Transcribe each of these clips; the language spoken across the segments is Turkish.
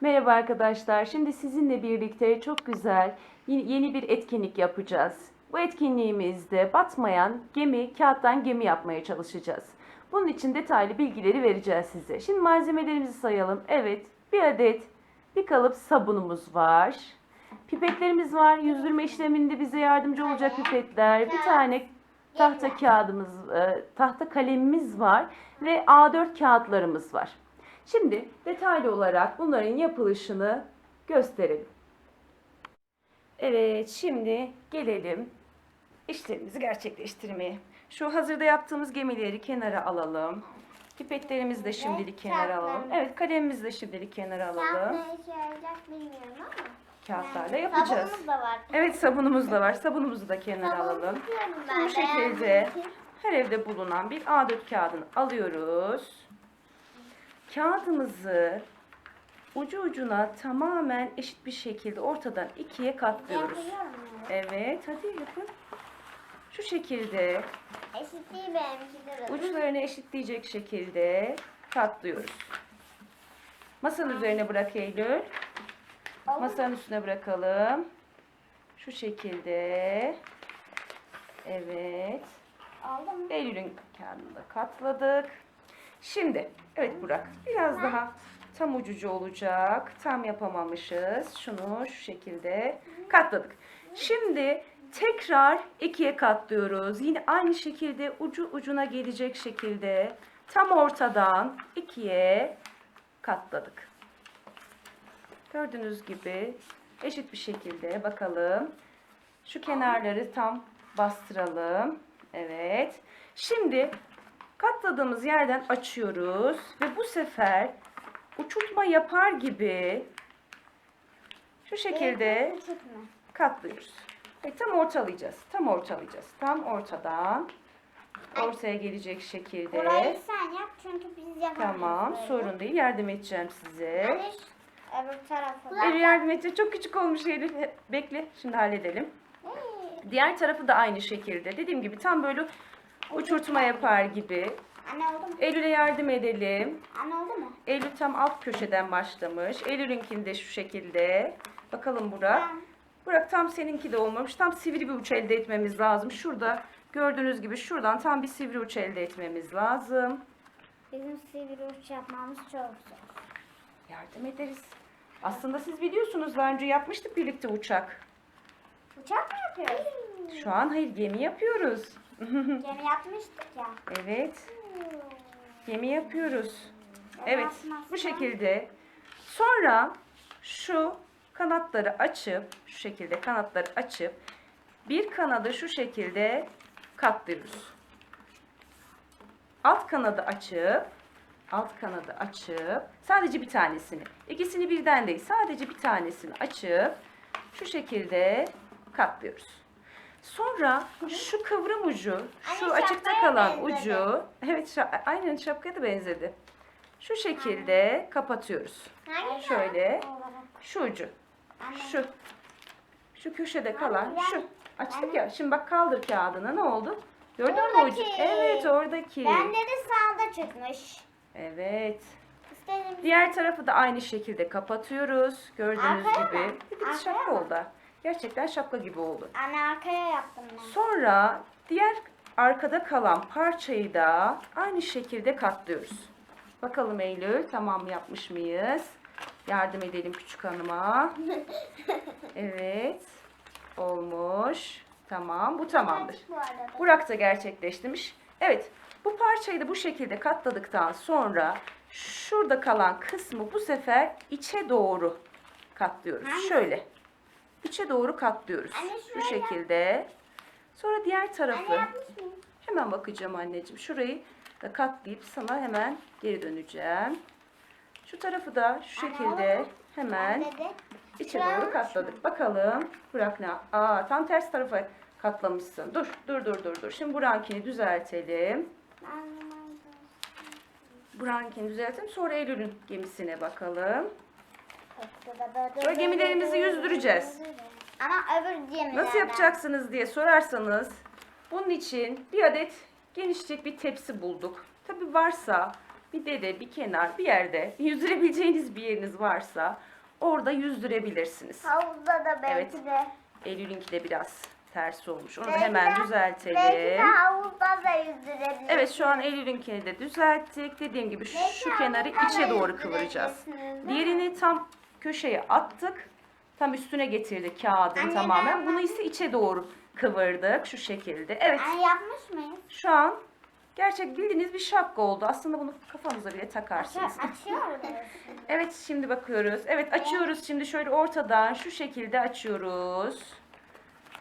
Merhaba arkadaşlar. Şimdi sizinle birlikte çok güzel yeni bir etkinlik yapacağız. Bu etkinliğimizde batmayan gemi, kağıttan gemi yapmaya çalışacağız. Bunun için detaylı bilgileri vereceğiz size. Şimdi malzemelerimizi sayalım. Evet, bir adet bir kalıp sabunumuz var. Pipetlerimiz var. Yüzdürme işleminde bize yardımcı olacak pipetler. Bir tane tahta kağıdımız, e, tahta kalemimiz var ve A4 kağıtlarımız var. Şimdi detaylı olarak bunların yapılışını gösterelim. Evet, şimdi gelelim işlemimizi gerçekleştirmeye. Şu hazırda yaptığımız gemileri kenara alalım. Pipetlerimizi de şimdilik kenara alalım. Evet, kalemimizi de şimdilik kenara alalım. Kağıt ne işe yarayacak bilmiyorum ama. Kağıtlarla yapacağız. Sabunumuz da var. Evet, sabunumuz da var. Sabunumuzu da kenara alalım. Bu de. şekilde her evde bulunan bir A4 kağıdını alıyoruz. Kağıdımızı ucu ucuna tamamen eşit bir şekilde ortadan ikiye katlıyoruz. Evet, hadi yapın. Şu şekilde Eşit değil benimki de. uçlarını eşitleyecek şekilde katlıyoruz. Masanın üzerine bırak Eylül. Oldu mu? Masanın üstüne bırakalım. Şu şekilde. Evet. Oldu mu? Eylül'ün kağıdını da katladık. Şimdi, evet Burak, biraz daha tam ucucu olacak. Tam yapamamışız. Şunu şu şekilde katladık. Şimdi tekrar ikiye katlıyoruz. Yine aynı şekilde ucu ucuna gelecek şekilde tam ortadan ikiye katladık. Gördüğünüz gibi eşit bir şekilde bakalım. Şu kenarları tam bastıralım. Evet. Şimdi katladığımız yerden açıyoruz ve bu sefer uçurtma yapar gibi şu şekilde katlıyoruz. Ve tam ortalayacağız. Tam ortalayacağız. Tam ortadan ortaya gelecek şekilde. Burayı sen yap çünkü biz yapamayız. Tamam, böyle. sorun değil. Yardım edeceğim size. Şu öbür tarafa. Eylül yardım edecek. Çok küçük olmuş Eylül. Bekle, şimdi halledelim. Diğer tarafı da aynı şekilde. Dediğim gibi tam böyle uçurtma yapar gibi. Anne oldu mu? Eylül'e yardım edelim. Anne oldu mu? Eylül tam alt köşeden başlamış. Eylül'ünkini de şu şekilde. Bakalım Burak. Ben- Burak tam seninki de olmamış. Tam sivri bir uç elde etmemiz lazım. Şurada gördüğünüz gibi şuradan tam bir sivri uç elde etmemiz lazım. Bizim sivri uç yapmamız çok zor. Yardım ederiz. Aslında siz biliyorsunuz daha önce yapmıştık birlikte uçak. Uçak mı yapıyoruz? Şu an hayır gemi yapıyoruz. Gemi yapmıştık ya. evet. Gemi yapıyoruz. Evet, bu şekilde. Sonra şu kanatları açıp, şu şekilde kanatları açıp bir kanadı şu şekilde katlıyoruz. Alt kanadı açıp, alt kanadı açıp, sadece bir tanesini, ikisini birden değil, sadece bir tanesini açıp şu şekilde katlıyoruz. Sonra şu kıvrım ucu, şu Anne, açıkta şapkaya kalan benzedi. ucu, evet şa- aynen şapkaya da benzedi. Şu şekilde kapatıyoruz. Hangi Şöyle. Şu ucu, şu, şu köşede kalan şu. Açtık ya. Şimdi bak kaldır kağıdını. Ne oldu? Gördün mü ucu? Oradaki. Evet oradaki. Bende de sağda çıkmış. Evet. İstedim. Diğer tarafı da aynı şekilde kapatıyoruz. Gördüğünüz Arkaya gibi. Bir de Arkaya şapka mı? oldu. Gerçekten şapka gibi oldu. Anne arkaya yaptım ben. Sonra diğer arkada kalan parçayı da aynı şekilde katlıyoruz. Bakalım Eylül tamam yapmış mıyız? Yardım edelim küçük hanıma. Evet. Olmuş. Tamam bu tamamdır. Burak da gerçekleştirmiş. Evet bu parçayı da bu şekilde katladıktan sonra şurada kalan kısmı bu sefer içe doğru katlıyoruz. Şöyle. İçe doğru katlıyoruz. Anne, Şu şuraya. şekilde. Sonra diğer tarafı. Anne? Hemen bakacağım anneciğim. Şurayı da katlayıp sana hemen geri döneceğim. Şu tarafı da şu şekilde hemen içe doğru katladık. Bakalım Burak ne? Aa tam ters tarafa katlamışsın. Dur dur dur dur dur. Şimdi Burak'ınkini düzeltelim. Burak'ınkini düzeltelim. Sonra Eylül'ün gemisine bakalım. Sonra gemilerimizi yüzdüreceğiz. Ama öbür gemilerden. Nasıl yapacaksınız diye sorarsanız bunun için bir adet genişçek bir tepsi bulduk. Tabi varsa bir dere, bir kenar, bir yerde yüzdürebileceğiniz bir yeriniz varsa orada yüzdürebilirsiniz. Havuzda da belki Evet. de. Eylül'ünki de biraz ters olmuş. Onu da Belki hemen de- düzeltelim. Belki de havuzda da yüzdürebilirsiniz. Evet şu an Eylül'ünkini de düzelttik. Dediğim gibi şu, Belki şu kenarı içe doğru kıvıracağız. Diğerini tam köşeye attık. Tam üstüne getirdik kağıdın Anne, tamamen. ben- Bunu ise içe doğru kıvırdık şu şekilde. Evet Yani yapmış mıyız? şu an gerçek bildiğiniz bir şapka oldu. Aslında bunu kafanıza bile takarsınız. Açıyor, açıyor muyuz? Evet şimdi bakıyoruz. Evet açıyoruz şimdi şöyle ortadan şu şekilde açıyoruz.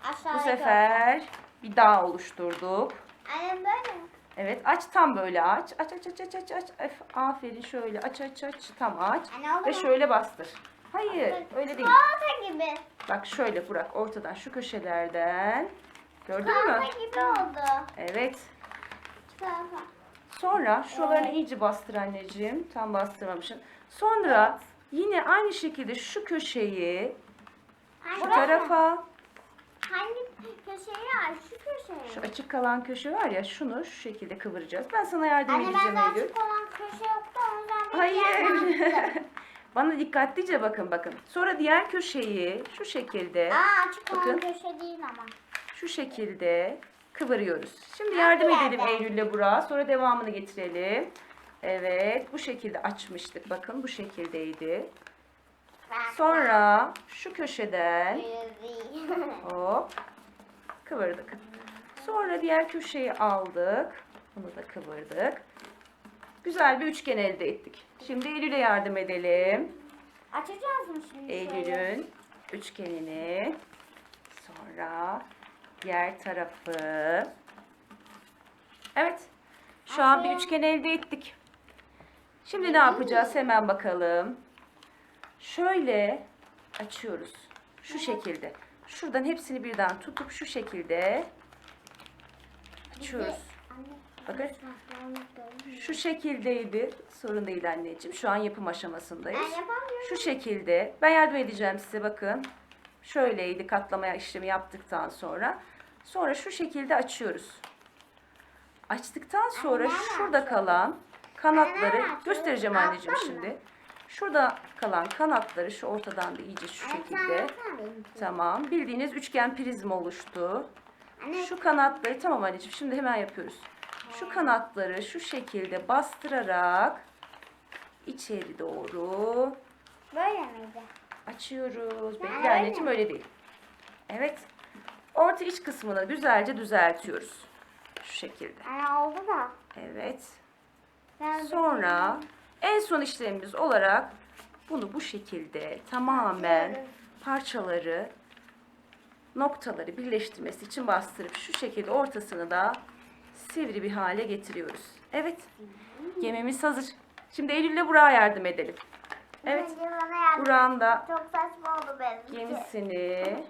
Aşağıya Bu sefer bir dağ oluşturduk. Annem böyle mi? Evet aç tam böyle aç. Aç aç aç aç aç aç. Aferin şöyle aç aç aç tam aç. Anne oldu Ve mu? şöyle bastır. Hayır öyle değil. Çikolata gibi. Bak şöyle bırak ortadan şu köşelerden. Gördün mü? Çikolata gibi oldu. Evet. Çikolata. Sonra şuralarını iyice bastır anneciğim. Tam bastırmamışsın. Sonra yine aynı şekilde şu köşeyi Hangi, şu tarafa hangi köşeyi aç? Şu köşeyi. şu açık kalan köşe var ya şunu şu şekilde kıvıracağız. Ben sana yardım Anne edeceğim de Eylül. açık olan köşe yoktu o yüzden bir Hayır. Bana dikkatlice bakın bakın. Sonra diğer köşeyi şu şekilde Aa açık olan Bakın. köşe değil ama. şu şekilde kıvırıyoruz. Şimdi yardım Hangi edelim yerden? Eylül'le Burak'a. Sonra devamını getirelim. Evet bu şekilde açmıştık. Bakın bu şekildeydi. Sonra şu köşeden hop kıvırdık. Sonra diğer köşeyi aldık. Bunu da kıvırdık. Güzel bir üçgen elde ettik. Şimdi Eylül'e yardım edelim. Açacağız mı şimdi? Eylül'ün üçgenini sonra diğer tarafı. Evet. Şu an bir üçgen elde ettik. Şimdi ne yapacağız? Hemen bakalım. Şöyle açıyoruz. Şu şekilde. Şuradan hepsini birden tutup şu şekilde açıyoruz. Bakın. Şu şekildeydi. Sorun değil anneciğim. Şu an yapım aşamasındayız. yapamıyorum. Şu şekilde. Ben yardım edeceğim size bakın. Şöyleydi katlamaya işlemi yaptıktan sonra. Sonra şu şekilde açıyoruz. Açtıktan sonra şurada kalan kanatları göstereceğim anneciğim şimdi. Şurada kalan kanatları şu ortadan da iyice şu şekilde. Tamam. Bildiğiniz üçgen prizma oluştu. Şu kanatları tamam anneciğim şimdi hemen yapıyoruz. Şu kanatları şu şekilde bastırarak içeri doğru Böyle miydi? açıyoruz. Ben Bekle anneciğim öyle değil. Evet. Orta iç kısmını güzelce düzeltiyoruz. Şu şekilde. Anne oldu da. Evet. Ben Sonra en son işlemimiz olarak bunu bu şekilde tamamen parçaları noktaları birleştirmesi için bastırıp şu şekilde ortasını da sivri bir hale getiriyoruz. Evet. Gemimiz hazır. Şimdi Eylül'le Burak'a yardım edelim. Evet. Burak'ın da Çok saçma oldu benimki. gemisini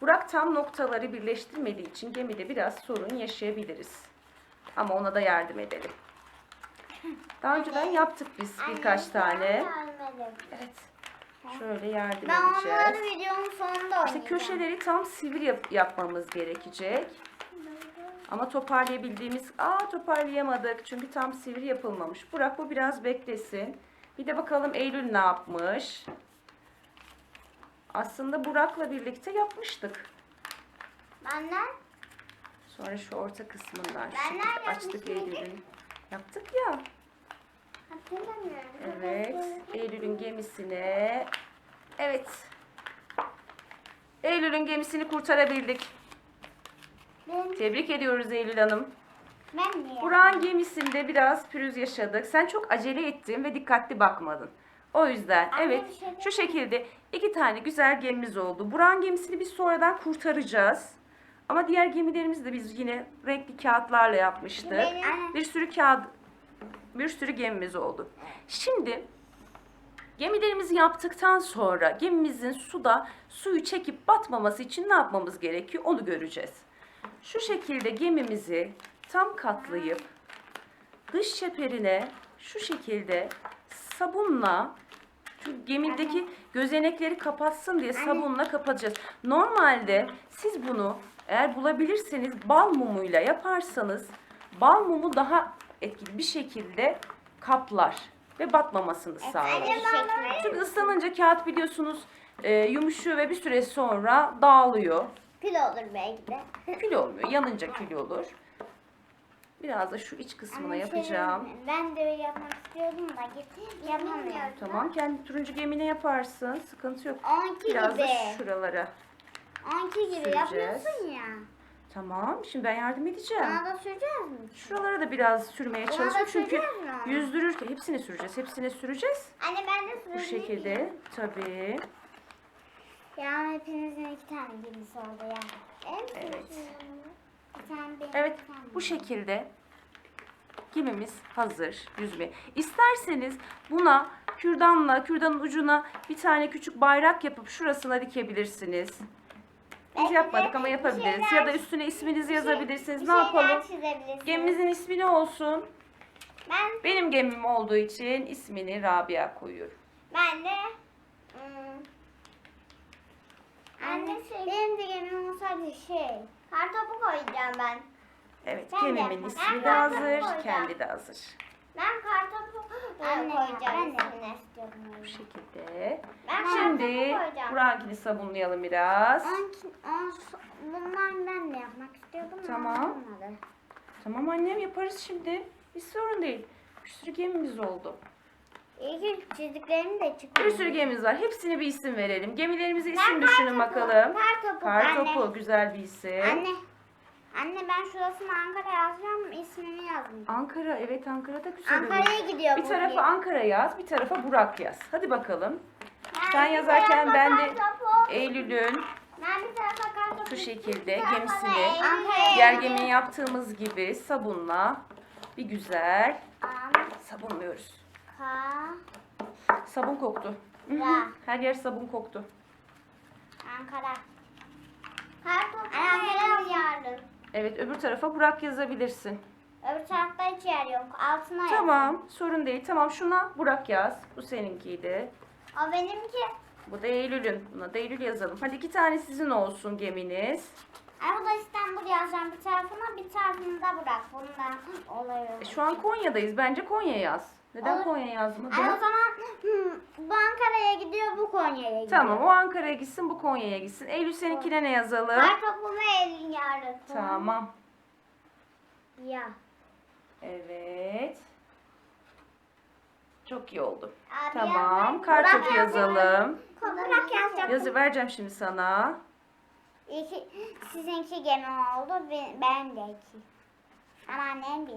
Burak tam noktaları birleştirmediği için gemide biraz sorun yaşayabiliriz. Ama ona da yardım edelim. Daha önceden yaptık biz birkaç tane. Evet. Şöyle yardım Ben onları edeceğiz. videonun sonunda oynayacağım. İşte köşeleri tam sivri yap- yapmamız gerekecek. Ama toparlayabildiğimiz... Aa toparlayamadık çünkü tam sivri yapılmamış. Burak bu biraz beklesin. Bir de bakalım Eylül ne yapmış. Aslında Burak'la birlikte yapmıştık. Benden Sonra şu orta kısmından şu açtık? Eylül'ün. Yaptık ya. hatırlamıyorum. Evet. Eylül'ün gemisine. Evet. Eylül'ün gemisini kurtarabildik. Ben, Tebrik ediyoruz Eylül Hanım. ben niye? Burak'ın gemisinde biraz pürüz yaşadık. Sen çok acele ettin ve dikkatli bakmadın. O yüzden Anne, evet bir şey şu şekilde iki tane güzel gemimiz oldu. Burak'ın gemisini biz sonradan kurtaracağız. Ama diğer gemilerimizi de biz yine renkli kağıtlarla yapmıştık. Benim- Bir sürü kağıt, bir sürü gemimiz oldu. Şimdi gemilerimizi yaptıktan sonra gemimizin suda suyu çekip batmaması için ne yapmamız gerekiyor onu göreceğiz. Şu şekilde gemimizi tam katlayıp dış çeperine şu şekilde sabunla şu gemideki gözenekleri kapatsın diye sabunla kapatacağız. Normalde siz bunu eğer bulabilirseniz bal mumuyla yaparsanız bal mumu daha etkili bir şekilde kaplar ve batmamasını sağlar. Anne Çünkü ıslanınca kağıt biliyorsunuz e, yumuşuyor ve bir süre sonra dağılıyor. Pil olur belki de. Kül olmuyor. Yanınca kül olur. Biraz da şu iç kısmına yapacağım. şey, Ben de öyle yapmak istiyordum da git yapamıyorum. Tamam kendi turuncu gemine yaparsın. Sıkıntı yok. 12 Biraz da gibi. şuralara. 12 gibi süreceğiz. yapıyorsun ya. Tamam şimdi ben yardım edeceğim. Bana da süreceğiz mi? Şuralara da biraz sürmeye da çalışıyorum çünkü mi yüzdürürken hepsini süreceğiz. Hepsini süreceğiz. Anne ben de süreceğim. Bu şekilde tabii. Ya hepinizin iki tane gemisi oldu ya. Evet. Evet. Bir tane benim, Evet bir tane bu şekilde gemimiz hazır yüzme. İsterseniz buna kürdanla kürdanın ucuna bir tane küçük bayrak yapıp şurasına dikebilirsiniz. Biz Belki de yapmadık ama bir yapabiliriz. şeyler- Ya da üstüne isminizi Bir şey- yazabilirsiniz. bir ne şeyler yapalım? çizebilirsiniz. Gemimizin ismi ne olsun? Ben, Benim gemim olduğu için ismini Rabia koyuyorum. ben de hmm, Anne benim de gemim olsaydı şey. Kartopu koyacağım ben. Evet, gemimin ismi Ben de hazır, koyacağım. kendi de hazır. Ben kartopu Anne koyacağım. Ben de istiyorum. Bu şekilde. Ben Şimdi. Burak'ını sabunlayalım biraz. On, on, bundan ben de yapmak istiyordum. ama Tamam. Tamam annem yaparız şimdi. Hiç sorun değil. Bir sürü gemimiz oldu. İyi ki çizdiklerim de çıkıyor. Bir sürü gemimiz var. Hepsine bir isim verelim. Gemilerimize isim düşünün bakalım. Kartopu. Kartopu Anne. güzel bir isim. Anne. Anne ben şurasına Ankara yazacağım. ismini yazmayacağım. Ankara evet Ankara'da güzel. olur. Ankara'ya gidiyor Bir bu tarafa gemi. Ankara yaz, bir tarafa Burak yaz. Hadi bakalım. Ben Sen bir yazarken tarafa ben de kartopu, Eylül'ün Ben bir tarafa kartopu. şu şekilde tarafa da gemisini Eylül'e diğer yazıyorum. gemiyi yaptığımız gibi sabunla bir güzel sabunluyoruz. Ka- Sabun koktu. Hı. Her yer sabun koktu. Ankara. Kartopu Ankara yarın. Evet öbür tarafa Burak yazabilirsin. Öbür tarafta hiç yer yok. Altına yaz. Tamam sorun değil. Tamam şuna Burak yaz. Bu seninkiydi. O benimki. Bu da Eylül'ün. Buna da Eylül yazalım. Hadi iki tane sizin olsun geminiz. Ay bu da İstanbul yazacağım bir tarafına bir tarafını da bırak. Bundan oluyor. E, şu an Konya'dayız. Bence Konya yaz. Neden Olur. Konya yazmadın? Ay o zaman hmm, bu Ankara'ya gidiyor bu Konya'ya gidiyor. Tamam o Ankara'ya gitsin bu Konya'ya gitsin. Eylül seninkine ne yazalım? Kartopu ve elin yarın. Tamam. Ya. Evet. Çok iyi oldu. Abi Tamam. yazmayı- Kartopu Burak yazalım. Burak yazacak. Yazı vereceğim şimdi sana. İki, sizinki gemi oldu, ben de iki. Ama annem bir.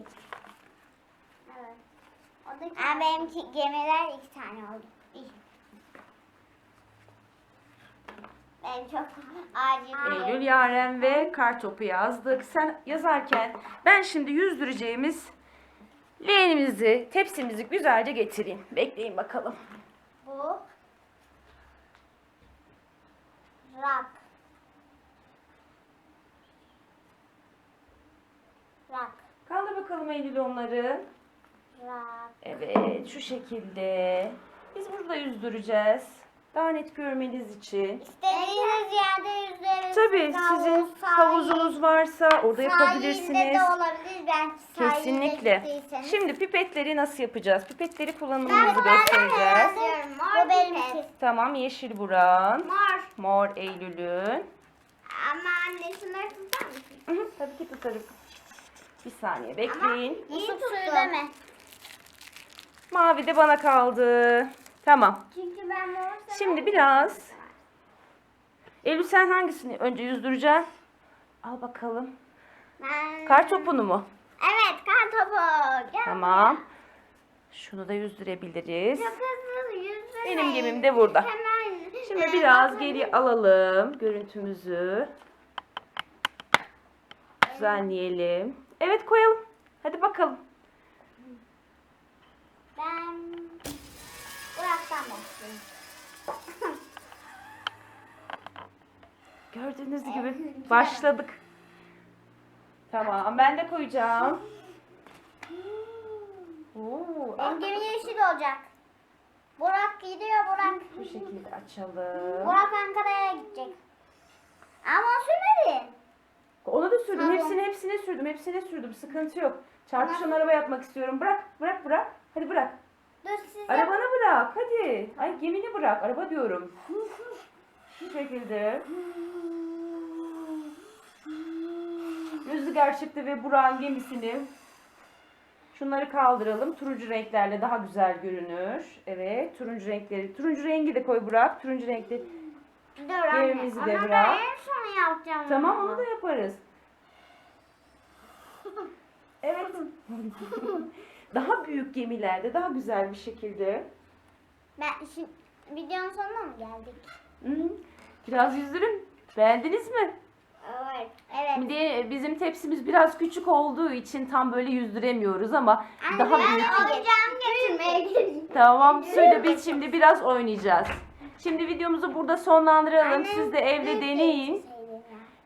Evet. Ama benimki gemiler iki tane oldu. Ben çok acil. Eylül, Yaren ve Kartopu yazdık. Sen yazarken ben şimdi yüzdüreceğimiz leğenimizi, tepsimizi güzelce getireyim. Bekleyin bakalım. Bu. Rak. Rak. Kaldır bakalım Eylül onları. Evet şu şekilde. Biz burada yüzdüreceğiz. Daha net görmeniz için. İstediğiniz yerde yüzeriz. Tabii sizin havuzunuz varsa orada Sahilde yapabilirsiniz. de olabilir. Ben sahilde Kesinlikle. gittiyseniz. Şimdi pipetleri nasıl yapacağız? Pipetleri kullanımımızı göstereceğiz. yazıyorum. Bu benimki. Tamam yeşil Buran, Mor. mor Eylül'ün. Ama anne şunları tutar mısın? Hı hı, Tabii ki tutarım. Bir saniye bekleyin. İyi suyu deme. Mavi de bana kaldı. Tamam. Çünkü ben mor Şimdi biraz. Eylül sen hangisini önce yüzdüreceksin? Al bakalım. Ben... Kar topunu mu? Evet kar topu. Gel. Tamam. Şunu da yüzdürebiliriz. Çok hızlı. Benim gemim de burada. Hemen. Şimdi Ee, biraz bakın. geri alalım görüntümüzü. Düzenleyelim. Evet koyalım. Hadi bakalım. Ben Burak'tan başlayayım. Gördüğünüz gibi başladık. Tamam ben de koyacağım. Oo, Benim gemi yeşil olacak. Burak gidiyor Burak. bu şekilde açalım. Burak Ankara'ya gidecek. Ama sürmedin. Onu da sürdüm. Tamam. Hepsini hepsine sürdüm. Hepsine sürdüm. Sıkıntı yok. Çarpışan araba yapmak istiyorum. Bırak, bırak, bırak. Hadi bırak. Dur size. Arabanı bırak, hadi. Ay gemini bırak, araba diyorum. Şu şekilde. Rüzgar çıktı ve Burak'ın gemisini Şunları kaldıralım. Turuncu renklerle daha güzel görünür. Evet, turuncu renkleri. Turuncu rengi de koy Burak. Turuncu renkli. Dur anne. Gemimizi de Ama bırak. en son yapacağım. Tamam onu da yaparız. Evet. daha büyük gemilerde daha güzel bir şekilde. Ben şimdi videonun sonuna mı geldik? Hı. Biraz yüzdürün. Beğendiniz mi? Evet. Evet. Şimdi bizim tepsimiz biraz küçük olduğu için tam böyle yüzdüremiyoruz ama Anne, daha ben büyük. oyuncağımı getirmeye. Tamam söyle biz şimdi biraz oynayacağız. Şimdi videomuzu burada sonlandıralım. Siz de evde büyük deneyin.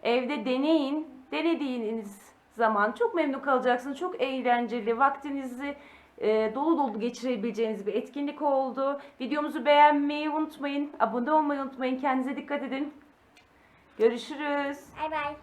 Evde deneyin. Denediğiniz zaman çok memnun kalacaksınız. Çok eğlenceli. Vaktinizi e, dolu dolu geçirebileceğiniz bir etkinlik oldu. Videomuzu beğenmeyi unutmayın. Abone olmayı unutmayın. Kendinize dikkat edin. Görüşürüz. Bay bay.